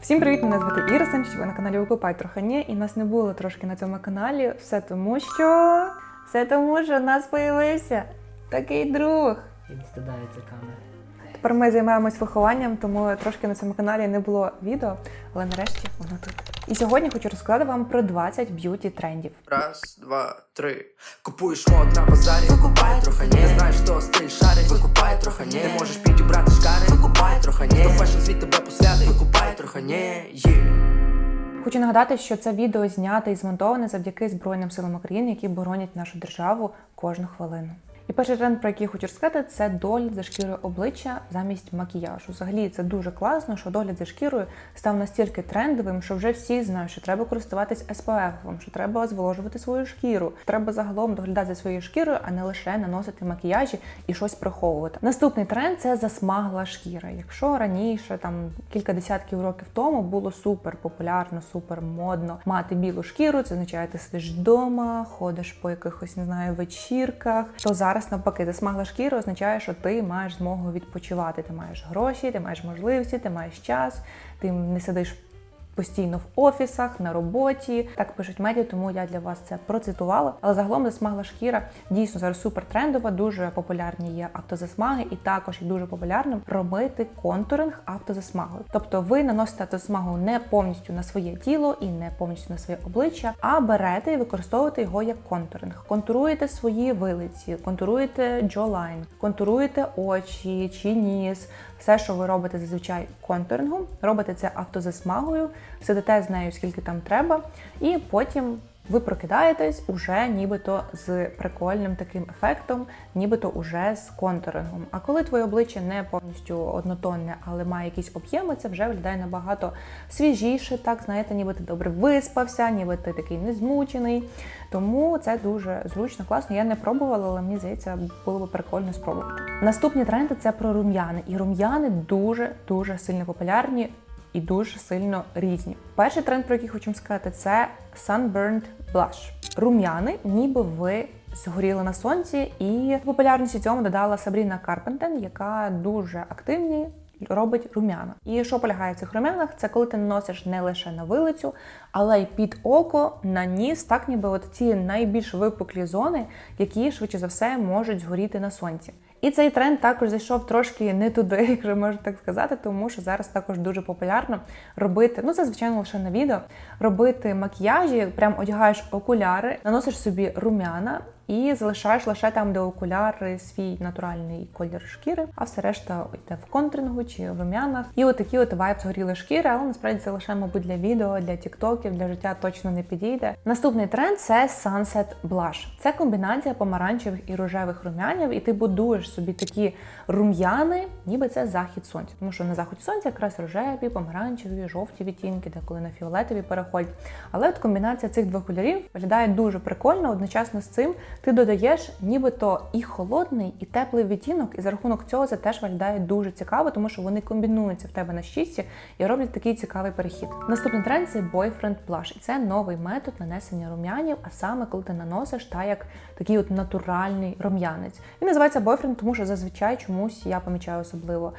Всім привіт! Мене звати Іра Семчик, ви на каналі Викупай трохи і нас не було трошки на цьому каналі. Все тому, що все тому, що в нас появився такий друг. Він стидається камери. Тепер ми займаємось вихованням, тому трошки на цьому каналі не було відео, але нарешті воно тут. І сьогодні хочу розказати вам про 20 б'юті трендів. Раз, два, три. Купуєш мод на базарі, викупай трохи не знаєш, що стиль шарить, викупай трохи не не можеш підібрати шкари, викупай трохи не фешн світ тебе посвятить, викупай трохи не є. Хочу нагадати, що це відео знято і змонтоване завдяки Збройним силам України, які боронять нашу державу кожну хвилину. І перший тренд, про який хочу розказати, це догляд за шкірою обличчя замість макіяжу. Взагалі це дуже класно, що догляд за шкірою став настільки трендовим, що вже всі знають, що треба користуватись SPF, що треба зволожувати свою шкіру. Треба загалом доглядати за своєю шкірою, а не лише наносити макіяжі і щось приховувати. Наступний тренд це засмагла шкіра. Якщо раніше, там кілька десятків років тому, було супер популярно, супер модно мати білу шкіру, це означає, ти сидиш вдома, ходиш по якихось не знаю вечірках. То зараз навпаки, засмагла шкіра означає, що ти маєш змогу відпочивати. Ти маєш гроші, ти маєш можливості, ти маєш час, ти не сидиш. Постійно в офісах, на роботі, так пишуть медіа, тому я для вас це процитувала. Але загалом засмагла шкіра дійсно зараз супер трендова, дуже популярні є автозасмаги, і також і дуже популярним робити контуринг автозасмагою. Тобто ви наносите автозасмагу не повністю на своє тіло і не повністю на своє обличчя, а берете і використовуєте його як контуринг. Контуруєте свої вилиці, контуруєте джолайн, контуруєте очі чи ніс. Все, що ви робите зазвичай контурингом, робите це автозасмагою, сидите з нею скільки там треба, і потім ви прокидаєтесь уже нібито з прикольним таким ефектом, нібито уже з контурингом. А коли твоє обличчя не повністю однотонне, але має якісь об'єми, це вже виглядає набагато свіжіше, так знаєте, ніби ти добре виспався, ніби ти такий не змучений. Тому це дуже зручно, класно. Я не пробувала, але мені здається, було б прикольно спробувати. Наступні тренди це про рум'яни. І рум'яни дуже дуже сильно популярні і дуже сильно різні. Перший тренд, про який хочу сказати, це Sunburned Blush. Рум'яни, ніби ви згоріли на сонці, і популярність цьому додала Сабріна Карпентен, яка дуже активні. Робить рум'яна. І що полягає в цих рум'янах? Це коли ти наносиш не лише на вилицю, але й під око, на ніс, так ніби от ці найбільш випуклі зони, які швидше за все можуть згоріти на сонці. І цей тренд також зайшов трошки не туди, якщо можна так сказати, тому що зараз також дуже популярно робити, ну це звичайно лише на відео, робити макіяжі, прям одягаєш окуляри, наносиш собі рум'яна і залишаєш лише там, де окуляри свій натуральний колір шкіри, а все решта йде в контрингу чи в рум'янах. І отакі от вайб згоріли шкіри, але насправді це лише, мабуть, для відео, для тіктоків, для життя точно не підійде. Наступний тренд це Sunset Blush. Це комбінація помаранчевих і рожевих рум'янів, і ти будуєш собі такі рум'яни, ніби це захід сонця. Тому що на заході сонця якраз рожеві, помаранчеві, жовті відтінки, деколи на фіолетові переходять. Але от комбінація цих двох кольорів виглядає дуже прикольно. Одночасно з цим ти додаєш нібито і холодний, і теплий відтінок, і за рахунок цього це теж виглядає дуже цікаво, тому що вони комбінуються в тебе на щічці і роблять такий цікавий перехід. Наступний тренд це Boyfriend Blush. І це новий метод нанесення рум'янів, а саме коли ти наносиш та як такий от натуральний рум'янець. Він називається Boyfriend, тому що зазвичай чомусь я помічаю особливо.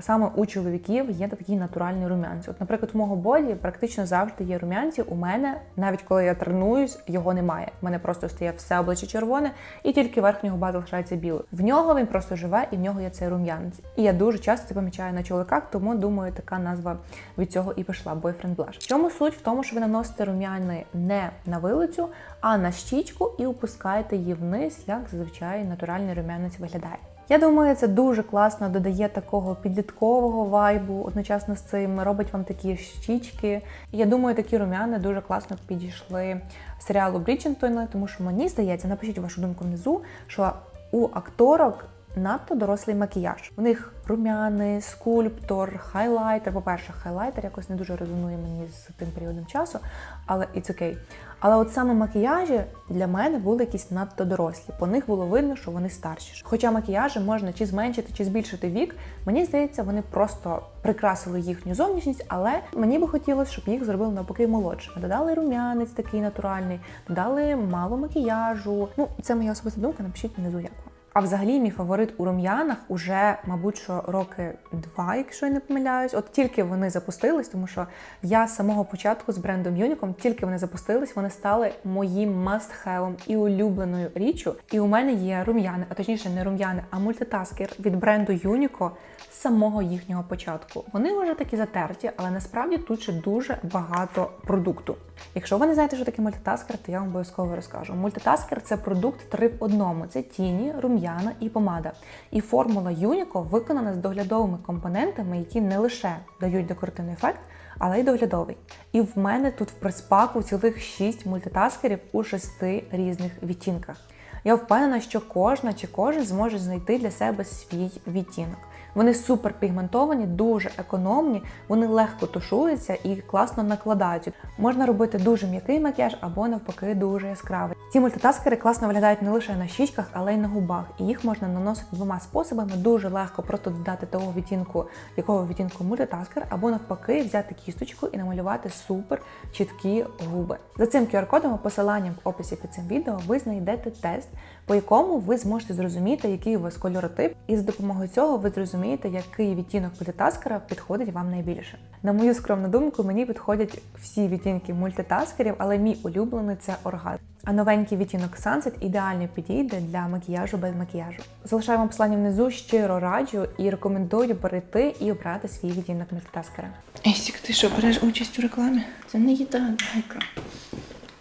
Саме у чоловіків є такий натуральний рум'янець. От, наприклад, у мого боді практично завжди є рум'янці. У мене, навіть коли я тренуюсь, його немає. У мене просто стає все обличчя червоне, і тільки верхнього база лишається білий. В нього він просто живе, і в нього є цей рум'янець. І я дуже часто це помічаю на чоловіках, тому думаю, така назва від цього і пішла Boyfriend Blush. В чому суть? В тому, що ви наносите рум'яни не на вилицю, а на щічку і опускаєте її вниз, як зазвичай натуральний рум'янець виглядає. Я думаю, це дуже класно додає такого підліткового вайбу. Одночасно з цим робить вам такі щічки. Я думаю, такі рум'яни дуже класно підійшли серіалу Бріджентона, тому що мені здається, напишіть вашу думку внизу, що у акторок. Надто дорослий макіяж. У них рум'яни, скульптор, хайлайтер. По-перше, хайлайтер якось не дуже резонує мені з тим періодом часу, але it's окей. Але от саме макіяжі для мене були якісь надто дорослі. По них було видно, що вони старші. Хоча макіяжі можна чи зменшити, чи збільшити вік, мені здається, вони просто прикрасили їхню зовнішність, але мені би хотілося, щоб їх зробили навпаки молодшими. Додали рум'янець такий натуральний, додали мало макіяжу. Ну, це моя особиста думка, напишіть внизу як. А взагалі, мій фаворит у рум'янах уже, мабуть, що роки два, якщо я не помиляюсь. От тільки вони запустились, тому що я з самого початку з брендом Юніком, тільки вони запустились, вони стали моїм must-have і улюбленою річчю. І у мене є рум'яни, а точніше не рум'яни, а мультитаскер від бренду Юніко з самого їхнього початку. Вони вже такі затерті, але насправді тут ще дуже багато продукту. Якщо ви не знаєте, що таке мультитаскер, то я вам обов'язково розкажу. Мультитаскер це продукт три в одному: це тіні, рум'яна і помада. І формула Юніко виконана з доглядовими компонентами, які не лише дають декоративний ефект, але й доглядовий. І в мене тут в приспаку цілих 6 мультитаскерів у шести різних відтінках. Я впевнена, що кожна чи кожен зможе знайти для себе свій відтінок. Вони супер пігментовані, дуже економні, вони легко тушуються і класно накладаються. Можна робити дуже м'який макіяж або навпаки дуже яскравий. Ці мультитаскери класно виглядають не лише на щічках, але й на губах. І їх можна наносити двома способами. Дуже легко просто додати того відтінку, якого відтінку мультитаскер, або навпаки взяти кісточку і намалювати супер чіткі губи. За цим QR-кодом, посиланням в описі під цим відео, ви знайдете тест, по якому ви зможете зрозуміти, який у вас кольоротип, і з допомогою цього ви зрозумієте, який відтінок мультитаскера підходить вам найбільше. На мою скромну думку, мені підходять всі відтінки мультитаскерів, але мій улюблений це оргазм. А новенький відтінок Sunset ідеально підійде для макіяжу без макіяжу. Залишаю вам посилання внизу, щиро раджу і рекомендую перейти і обрати свій відтінок мультитаскера. Есік, ти що, береш участь у рекламі? Це не їда, гайка.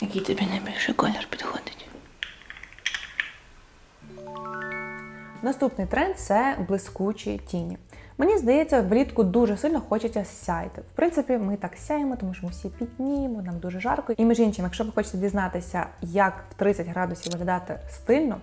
Який тобі найбільше колір підходить? Наступний тренд це блискучі тіні. Мені здається, влітку дуже сильно хочеться сяйти. В принципі, ми так сяємо, тому що ми всі пітніємо, нам дуже жарко. І між іншим, якщо ви хочете дізнатися, як в 30 градусів виглядати стильно,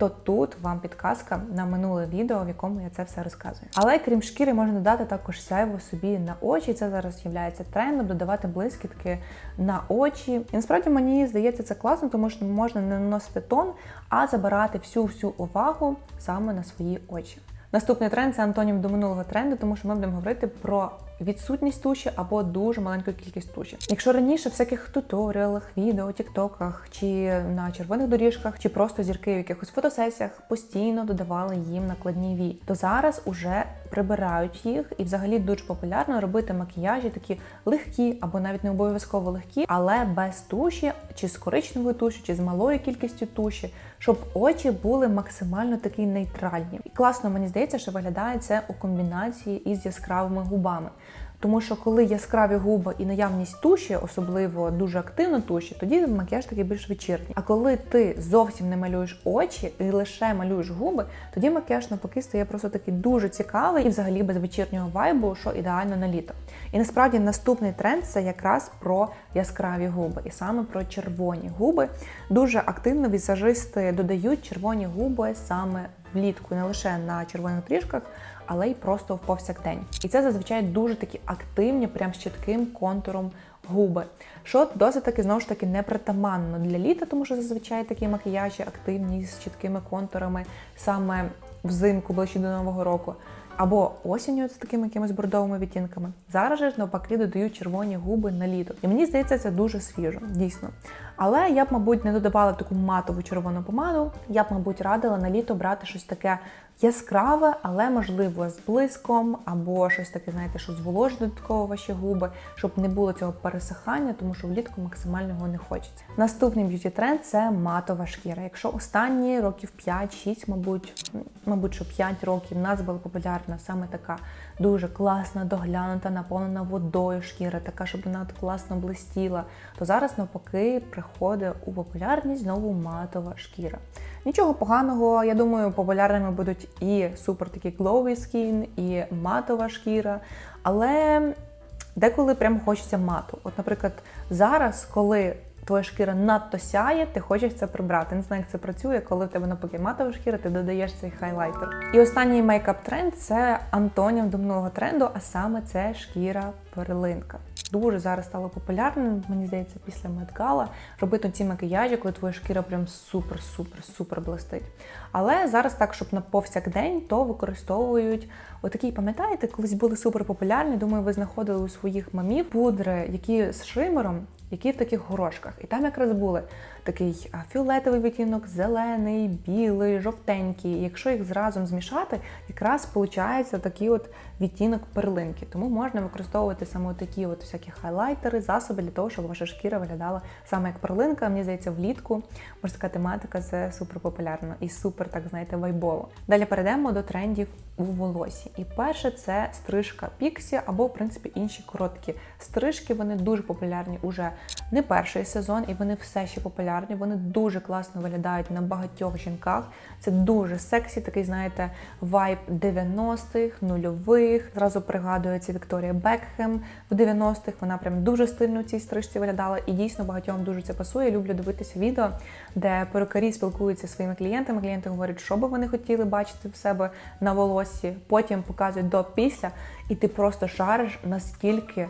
то тут вам підказка на минуле відео, в якому я це все розказую. Але крім шкіри, можна додати також сяйво собі на очі. Це зараз є трендом, додавати блискітки на очі. І насправді мені здається це класно, тому що можна не наносити тон, а забирати всю всю увагу саме на свої очі. Наступний тренд це антонім до минулого тренду, тому що ми будемо говорити про відсутність туші або дуже маленьку кількість туші. Якщо раніше в всяких туторіалах, відео, тіктоках чи на червоних доріжках, чи просто зірки в якихось фотосесіях постійно додавали їм накладні вії, то зараз уже прибирають їх, і взагалі дуже популярно робити макіяжі такі легкі або навіть не обов'язково легкі, але без туші, чи з коричневою туші, чи з малою кількістю туші, щоб очі були максимально такі нейтральні. І класно мені здається, що виглядає це у комбінації із яскравими губами. Тому що коли яскраві губи і наявність туші, особливо дуже активно туші, тоді макіяж такий більш вечірній. А коли ти зовсім не малюєш очі і лише малюєш губи, тоді макіяж навпаки стає просто такий дуже цікавий і взагалі без вечірнього вайбу, що ідеально на літо. І насправді наступний тренд це якраз про яскраві губи, і саме про червоні губи. Дуже активно візажисти додають червоні губи саме влітку, не лише на червоних трішках, але й просто в повсякдень. І це зазвичай дуже такі активні, прям з чітким контуром губи. Що досить таки знову ж таки непритаманно для літа, тому що зазвичай такі макіяжі активні з чіткими контурами саме взимку, ближче до нового року. Або осінню з такими якимись бордовими відтінками. Зараз же навпаки додають червоні губи на літо. І мені здається, це дуже свіжо, дійсно. Але я б, мабуть, не додавала таку матову червону помаду. Я б, мабуть, радила на літо брати щось таке яскраве, але можливо з блиском, або щось таке, знаєте, що зволожить додатково ваші губи, щоб не було цього пересихання, тому що влітку максимально його не хочеться. Наступний б'юті тренд це матова шкіра. Якщо останні років 5-6, мабуть, мабуть, що 5 років в нас була популярна саме така дуже класна, доглянута, наповнена водою шкіра, така, щоб вона класно блистіла, то зараз навпаки приходить у популярність знову матова шкіра. Нічого поганого, я думаю, популярними будуть і супер такі glowy skin, і матова шкіра, але деколи прям хочеться мату. От, наприклад, зараз, коли твоя шкіра надто сяє, ти хочеш це прибрати. Не знаю, як це працює, коли в тебе навпаки матова шкіра, ти додаєш цей хайлайтер. І останній мейкап тренд це антонім до минулого тренду, а саме це шкіра перлинка. Дуже зараз стало популярним, мені здається, після медгала робити ці макіяжі, коли твоя шкіра прям супер-супер-супер блистить. Але зараз так, щоб на повсякдень, то використовують отакі, пам'ятаєте, колись були супер популярні. Думаю, ви знаходили у своїх мамів пудри, які з шимером. які в таких горошках. І там якраз були такий фіолетовий відтінок, зелений, білий, жовтенький. Якщо їх зразу змішати, якраз виходить такий от відтінок перлинки. Тому можна використовувати саме такі от всякі хайлайтери, засоби для того, щоб ваша шкіра виглядала саме як перлинка. Мені здається, влітку морська тематика це супер популярно і супер, так знаєте, вайбово. Далі перейдемо до трендів у волосі. І перше це стрижка піксі або, в принципі, інші короткі стрижки. Вони дуже популярні уже не перший сезон, і вони все ще популярні. Вони дуже класно виглядають на багатьох жінках. Це дуже сексі, такий, знаєте, вайб 90-х, нульових. Зразу пригадується Вікторія Бекхем в 90-х. Вона прям дуже стильно в цій стрижці виглядала, і дійсно багатьом дуже це пасує. Люблю дивитися відео, де перукарі спілкуються зі своїми клієнтами. Клієнти говорять, що би вони хотіли бачити в себе на волосі. Потім показують до після, і ти просто шариш наскільки.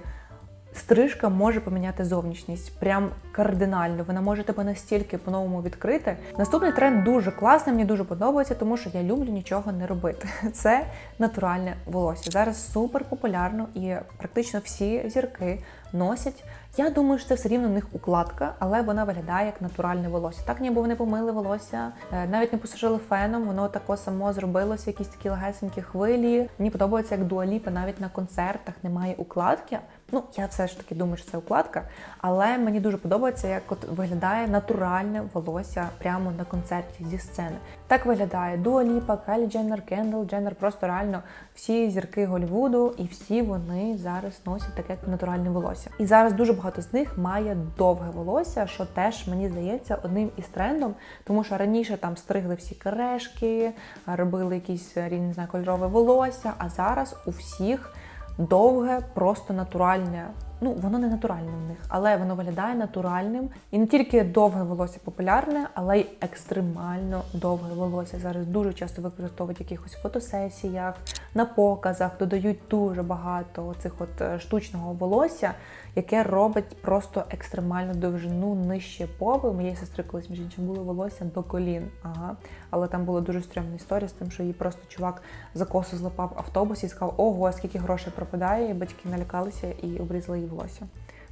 Стрижка може поміняти зовнішність прям кардинально. Вона може тебе настільки по-новому відкрити. Наступний тренд дуже класний, мені дуже подобається, тому що я люблю нічого не робити. Це натуральне волосся. Зараз супер популярно і практично всі зірки носять. Я думаю, що це все рівно в них укладка, але вона виглядає як натуральне волосся. Так, ніби вони помили волосся, е, навіть не посушили феном, воно тако само зробилося, якісь такі легесенькі хвилі. Мені подобається, як дуаліпа навіть на концертах немає укладки. Ну, я все ж таки думаю, що це укладка, але мені дуже подобається, як от виглядає натуральне волосся прямо на концерті зі сцени. Так виглядає Дуа Ліпа, Кайлі Дженнер, Кендал Дженнер, просто реально всі зірки Голлівуду, і всі вони зараз носять таке натуральне волосся. І зараз дуже багато з них має довге волосся, що теж мені здається одним із трендом, тому що раніше там стригли всі керешки, робили якісь не кольорове волосся, а зараз у всіх довге, просто натуральне. Ну, воно не натуральне в них, але воно виглядає натуральним. І не тільки довге волосся популярне, але й екстремально довге волосся. Зараз дуже часто використовують в якихось фотосесіях, на показах, додають дуже багато цих от е, штучного волосся, яке робить просто екстремальну довжину нижче попи. Моєї сестри колись між іншим було волосся до колін. Ага. Але там була дуже стрьомна історія з тим, що її просто чувак за косу злапав в автобусі і сказав, ого, скільки грошей пропадає, і батьки налякалися і обрізали її волосся.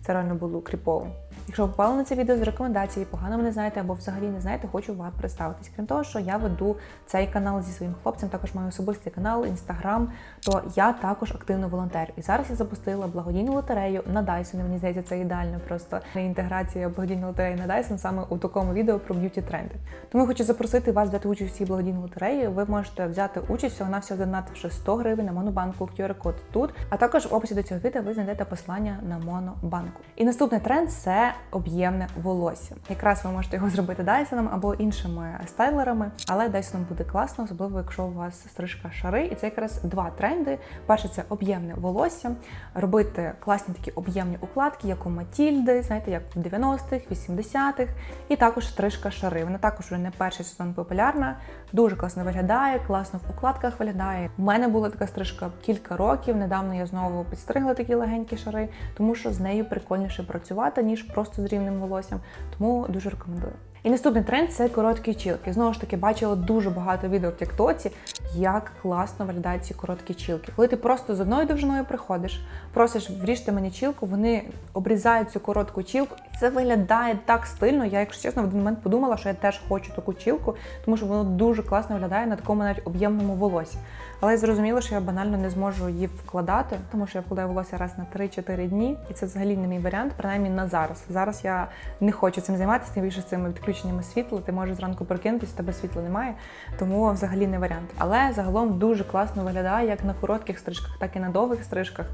Це реально було кріпово. Якщо ви попали на це відео з рекомендації, погано мене знаєте або взагалі не знаєте, хочу вам представитись. Крім того, що я веду цей канал зі своїм хлопцем, також маю особистий канал, інстаграм, то я також активно волонтерю. І зараз я запустила благодійну лотерею на Dyson. Мені здається, це ідеально просто інтеграція благодійної лотереї на Dyson саме у такому відео про б'юті тренди. Тому я хочу запросити вас взяти участь у цій благодійній лотереї. Ви можете взяти участь всього на всього донативши 100 гривень на монобанку, QR-код тут. А також в описі до цього відео ви знайдете посилання на монобанку. І наступний тренд це об'ємне волосся. Якраз ви можете його зробити Дайсоном або іншими стайлерами, але Дайсоном буде класно, особливо якщо у вас стрижка шари. І це якраз два тренди. Перше це об'ємне волосся, робити класні такі об'ємні укладки, як у Матільди, знаєте, як в 90-х, 80-х, і також стрижка шари. Вона також вже не перший сезон популярна, дуже класно виглядає, класно в укладках виглядає. У мене була така стрижка кілька років. Недавно я знову підстригла такі легенькі шари, тому що з нею прикольніше працювати, ніж просто з рівним волоссям. Тому дуже рекомендую. І наступний тренд це короткі чілки. Знову ж таки, бачила дуже багато відео в Тіктоці, як класно виглядають ці короткі чілки. Коли ти просто з одною довжиною приходиш, просиш вріжте мені чілку, вони обрізають цю коротку чілку, це виглядає так стильно. Я, якщо чесно, в один момент подумала, що я теж хочу таку чілку, тому що воно дуже класно виглядає на такому навіть об'ємному волосі. Але я зрозуміла, що я банально не зможу її вкладати, тому що я вкладаю волосся раз на 3-4 дні, і це взагалі не мій варіант, принаймні на зараз. Зараз я не хочу цим займатися, тим більше цими відключеннями світла. Ти можеш зранку прокинутися, тебе світла немає, тому взагалі не варіант. Але загалом дуже класно виглядає як на коротких стрижках, так і на довгих стрижках.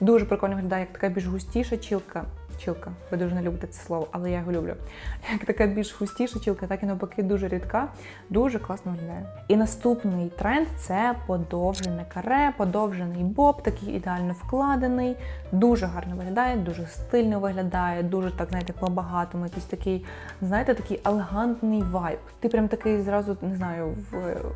Дуже прикольно виглядає, як така більш густіша чілка. Чілка, ви дуже не любите це слово, але я його люблю. Як така більш густіша чілка, так і навпаки дуже рідка, дуже класно виглядає. І наступний тренд це подовжене каре, подовжений боб, такий ідеально вкладений, дуже гарно виглядає, дуже стильно виглядає, дуже так, знаєте, по-багатому, якийсь такий, знаєте, такий елегантний вайб. Ти прям такий зразу не знаю,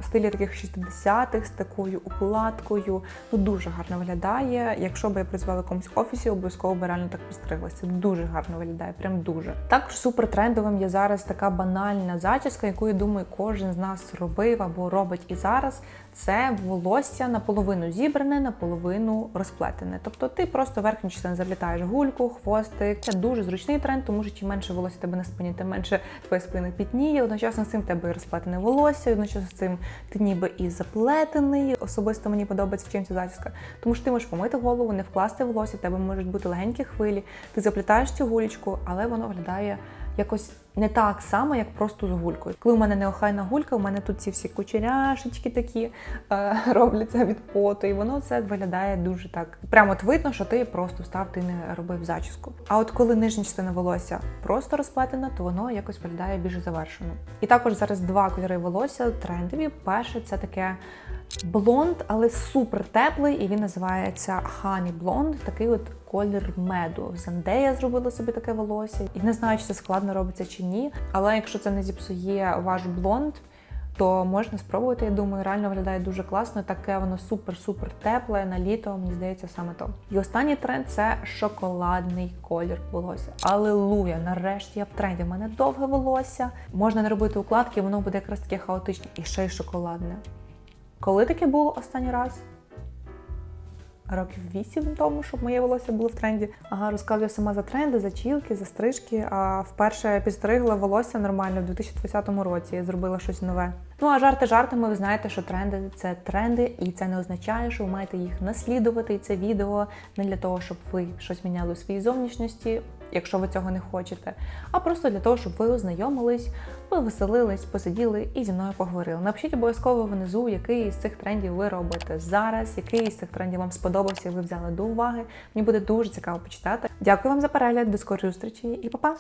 в стилі таких 60-х з такою укладкою. Ну дуже гарно виглядає. Якщо б я працювала в якомусь офісі, обов'язково би реально так постриглася. Дуже гарно виглядає, прям дуже. Також супер трендовим є зараз така банальна зачіска, яку я думаю, кожен з нас робив або робить і зараз. Це волосся наполовину зібране, наполовину розплетене. Тобто ти просто верхню частину заплітаєш гульку, хвостик. Це дуже зручний тренд, тому що чим менше волосся тебе на спині, тим менше твоя спина пітніє. Одночасно з цим тебе розплетене волосся, одночасно з цим ти ніби і заплетений. Особисто мені подобається чим ця зачіска, тому що ти можеш помити голову, не вкласти волосся, в тебе можуть бути легенькі хвилі. Ти заплітаєш цю гулечку, але воно виглядає якось не так само, як просто з гулькою. Коли у мене неохайна гулька, у мене тут ці всі кучеряшечки такі е, робляться від поту, і воно це виглядає дуже так. Прямо от видно, що ти просто встав, ти не робив зачіску. А от коли нижня частина волосся просто розплетена, то воно якось виглядає більш завершено. І також зараз два кольори волосся трендові. Перше це таке блонд, але супер теплий, і він називається Honey Blonde, такий от колір меду. Зандея зробила собі таке волосся. І не знаю, чи це складно робиться чи ні. Але якщо це не зіпсує ваш блонд, то можна спробувати. Я думаю, реально виглядає дуже класно. Таке воно супер-супер тепле на літо. Мені здається, саме то. І останній тренд це шоколадний колір волосся. Алелуя! Нарешті я в тренді. У мене довге волосся. Можна не робити укладки, воно буде якраз таке хаотичне і ще й шоколадне. Коли таке було останній раз? Років вісім тому, щоб моє волосся було в тренді. Ага, розказую сама за тренди, за чілки, за стрижки. А вперше підстригла волосся нормально в 2020 році. Я зробила щось нове. Ну а жарти жартами, ви знаєте, що тренди це тренди, і це не означає, що ви маєте їх наслідувати. І це відео не для того, щоб ви щось міняли у своїй зовнішності, якщо ви цього не хочете, а просто для того, щоб ви ознайомились, повеселились, посиділи і зі мною поговорили. Напишіть обов'язково внизу, який із цих трендів ви робите зараз, який із цих трендів вам сподобався, ви взяли до уваги. Мені буде дуже цікаво почитати. Дякую вам за перегляд, до скорої зустрічі і па-па!